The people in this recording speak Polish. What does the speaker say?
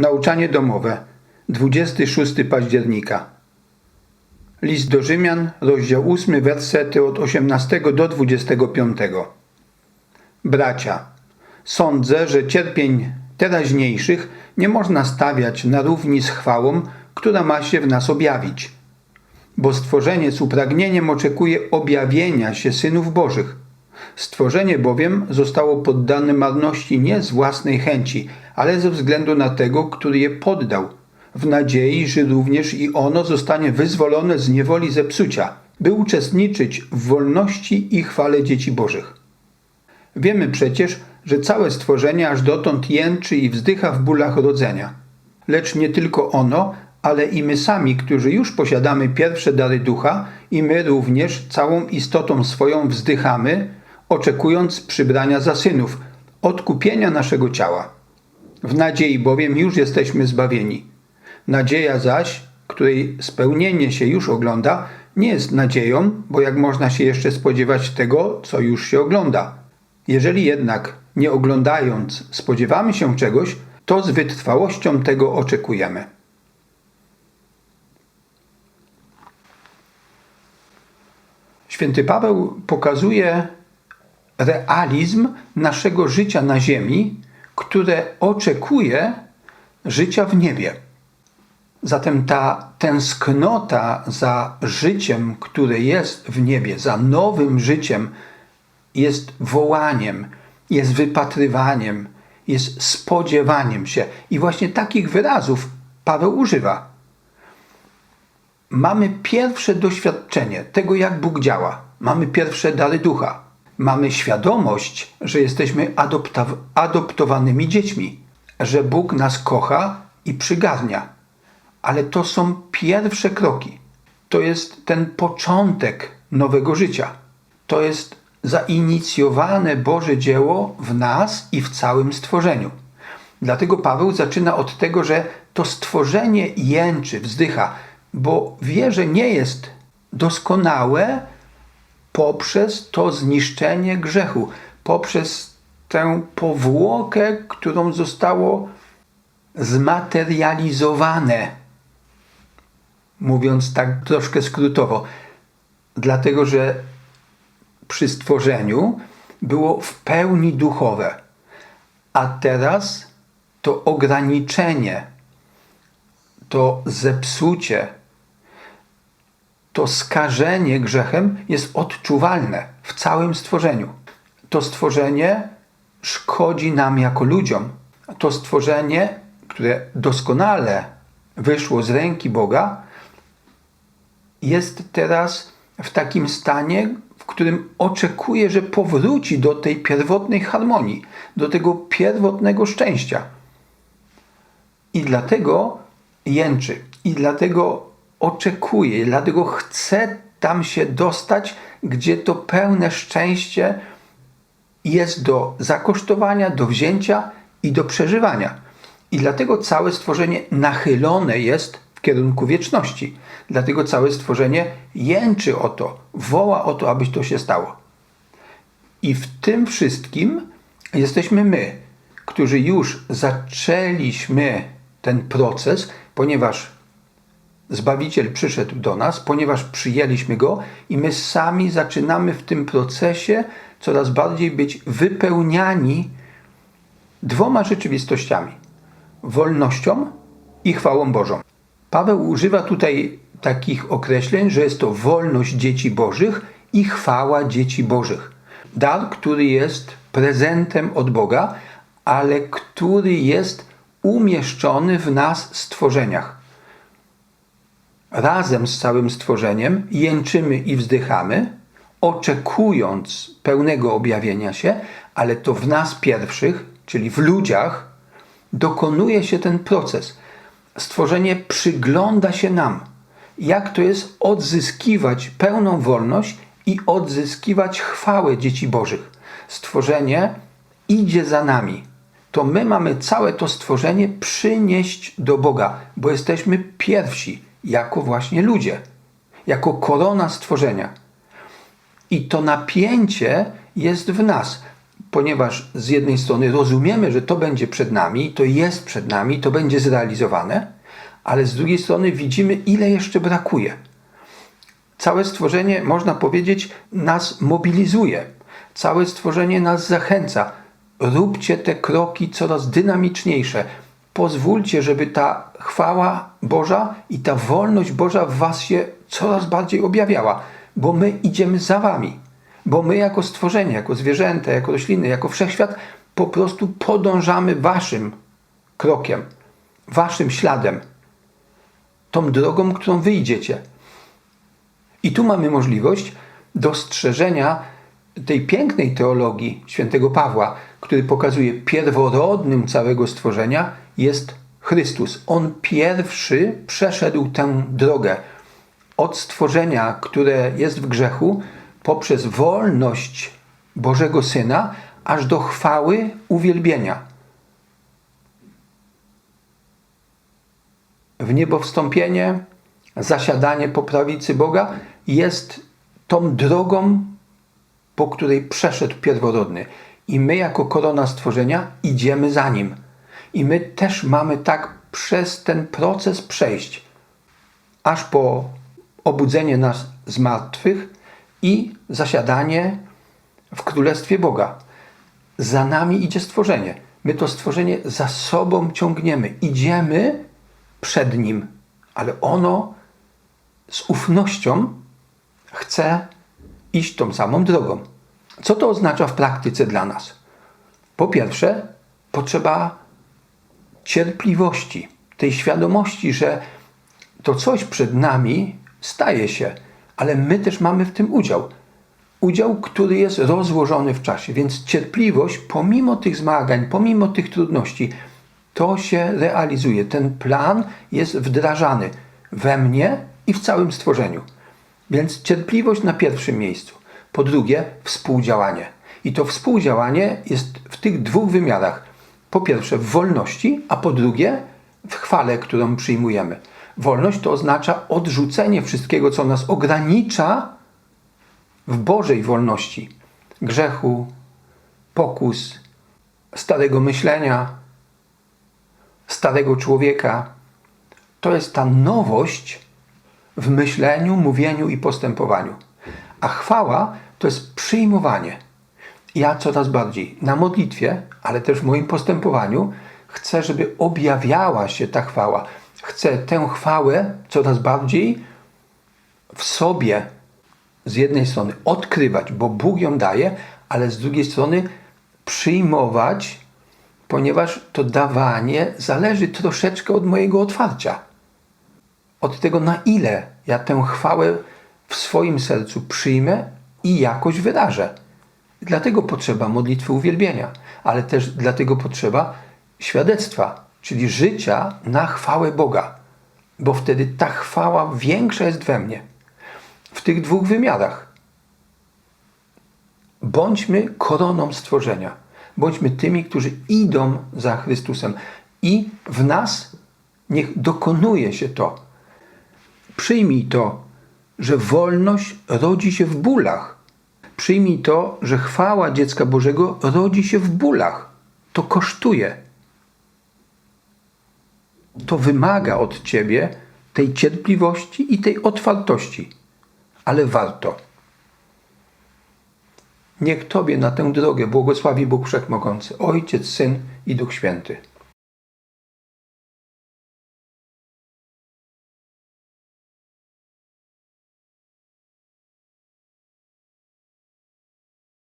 Nauczanie domowe, 26 października. List do Rzymian, rozdział 8, wersety od 18 do 25. Bracia, sądzę, że cierpień teraźniejszych nie można stawiać na równi z chwałą, która ma się w nas objawić. Bo stworzenie z upragnieniem oczekuje objawienia się synów Bożych. Stworzenie bowiem zostało poddane marności nie z własnej chęci, ale ze względu na tego, który je poddał, w nadziei, że również i ono zostanie wyzwolone z niewoli zepsucia, by uczestniczyć w wolności i chwale dzieci Bożych. Wiemy przecież, że całe stworzenie aż dotąd jęczy i wzdycha w bólach rodzenia. Lecz nie tylko ono, ale i my sami, którzy już posiadamy pierwsze dary ducha, i my również całą istotą swoją wzdychamy, oczekując przybrania za synów, odkupienia naszego ciała. W nadziei bowiem już jesteśmy zbawieni. Nadzieja zaś, której spełnienie się już ogląda, nie jest nadzieją, bo jak można się jeszcze spodziewać tego, co już się ogląda. Jeżeli jednak, nie oglądając, spodziewamy się czegoś, to z wytrwałością tego oczekujemy. Święty Paweł pokazuje realizm naszego życia na ziemi, które oczekuje życia w niebie. Zatem ta tęsknota za życiem, które jest w niebie, za nowym życiem, jest wołaniem, jest wypatrywaniem, jest spodziewaniem się. I właśnie takich wyrazów Paweł używa. Mamy pierwsze doświadczenie tego, jak Bóg działa. Mamy pierwsze dary ducha. Mamy świadomość, że jesteśmy adoptowanymi dziećmi, że Bóg nas kocha i przygarnia. Ale to są pierwsze kroki. To jest ten początek nowego życia. To jest zainicjowane Boże dzieło w nas i w całym stworzeniu. Dlatego Paweł zaczyna od tego, że to stworzenie jęczy, wzdycha, bo wie, że nie jest doskonałe poprzez to zniszczenie grzechu, poprzez tę powłokę, którą zostało zmaterializowane. Mówiąc tak troszkę skrótowo, dlatego że przy stworzeniu było w pełni duchowe, a teraz to ograniczenie, to zepsucie, to skażenie grzechem jest odczuwalne w całym stworzeniu. To stworzenie szkodzi nam jako ludziom. To stworzenie, które doskonale wyszło z ręki Boga, jest teraz w takim stanie, w którym oczekuje, że powróci do tej pierwotnej harmonii, do tego pierwotnego szczęścia. I dlatego jęczy, i dlatego oczekuje, dlatego chce tam się dostać, gdzie to pełne szczęście jest do zakosztowania, do wzięcia i do przeżywania. I dlatego całe stworzenie nachylone jest w kierunku wieczności. Dlatego całe stworzenie jęczy o to, woła o to, aby to się stało. I w tym wszystkim jesteśmy my, którzy już zaczęliśmy ten proces, ponieważ Zbawiciel przyszedł do nas, ponieważ przyjęliśmy go i my sami zaczynamy w tym procesie coraz bardziej być wypełniani dwoma rzeczywistościami: wolnością i chwałą Bożą. Paweł używa tutaj takich określeń, że jest to wolność dzieci Bożych i chwała dzieci Bożych. Dar, który jest prezentem od Boga, ale który jest umieszczony w nas stworzeniach. Razem z całym stworzeniem jęczymy i wzdychamy, oczekując pełnego objawienia się, ale to w nas pierwszych, czyli w ludziach, dokonuje się ten proces. Stworzenie przygląda się nam, jak to jest odzyskiwać pełną wolność i odzyskiwać chwałę dzieci Bożych. Stworzenie idzie za nami. To my mamy całe to stworzenie przynieść do Boga, bo jesteśmy pierwsi, jako właśnie ludzie, jako korona stworzenia. I to napięcie jest w nas. ponieważ z jednej strony rozumiemy, że to będzie przed nami, to jest przed nami, to będzie zrealizowane, ale z drugiej strony widzimy, ile jeszcze brakuje. Całe stworzenie, można powiedzieć, nas mobilizuje. Całe stworzenie nas zachęca. Róbcie te kroki coraz dynamiczniejsze. Pozwólcie, żeby ta chwała Boża i ta wolność Boża w Was się coraz bardziej objawiała, bo my idziemy za Wami. Bo my, jako stworzenie, jako zwierzęta, jako rośliny, jako wszechświat, po prostu podążamy Waszym krokiem, Waszym śladem, tą drogą, którą wyjdziecie. I tu mamy możliwość dostrzeżenia tej pięknej teologii świętego Pawła, który pokazuje pierworodnym całego stworzenia jest Chrystus. On pierwszy przeszedł tę drogę od stworzenia, które jest w grzechu, poprzez wolność Bożego Syna, aż do chwały uwielbienia. W niebo wstąpienie, zasiadanie po prawicy Boga jest tą drogą, po której przeszedł pierworodny. I my, jako korona stworzenia, idziemy za nim. I my też mamy tak przez ten proces przejść, aż po obudzenie nas z martwych i zasiadanie w Królestwie Boga. Za nami idzie stworzenie. My to stworzenie za sobą ciągniemy. Idziemy przed nim, ale ono z ufnością chce iść tą samą drogą. Co to oznacza w praktyce dla nas? Po pierwsze, potrzeba cierpliwości, tej świadomości, że to coś przed nami staje się, ale my też mamy w tym udział. Udział, który jest rozłożony w czasie, więc cierpliwość, pomimo tych zmagań, pomimo tych trudności, to się realizuje. Ten plan jest wdrażany we mnie i w całym stworzeniu. Więc cierpliwość na pierwszym miejscu. Po drugie, współdziałanie. I to współdziałanie jest w tych dwóch wymiarach. Po pierwsze, w wolności, a po drugie, w chwale, którą przyjmujemy. Wolność to oznacza odrzucenie wszystkiego, co nas ogranicza w Bożej wolności. Grzechu, pokus, starego myślenia, starego człowieka. To jest ta nowość w myśleniu, mówieniu i postępowaniu. A chwała to jest przyjmowanie. Ja coraz bardziej na modlitwie, ale też w moim postępowaniu chcę, żeby objawiała się ta chwała. Chcę tę chwałę coraz bardziej w sobie z jednej strony odkrywać, bo Bóg ją daje, ale z drugiej strony przyjmować, ponieważ to dawanie zależy troszeczkę od mojego otwarcia. Od tego, na ile ja tę chwałę w swoim sercu przyjmę i jakoś wyrażę. Dlatego potrzeba modlitwy uwielbienia, ale też dlatego potrzeba świadectwa, czyli życia na chwałę Boga, bo wtedy ta chwała większa jest we mnie. W tych dwóch wymiarach. Bądźmy koroną stworzenia. Bądźmy tymi, którzy idą za Chrystusem i w nas niech dokonuje się to. Przyjmij to, że wolność rodzi się w bólach. Przyjmij to, że chwała dziecka Bożego rodzi się w bólach. To kosztuje. To wymaga od ciebie tej cierpliwości i tej otwartości, ale warto. Niech Tobie na tę drogę błogosławi Bóg Wszechmogący, Ojciec, Syn i Duch Święty.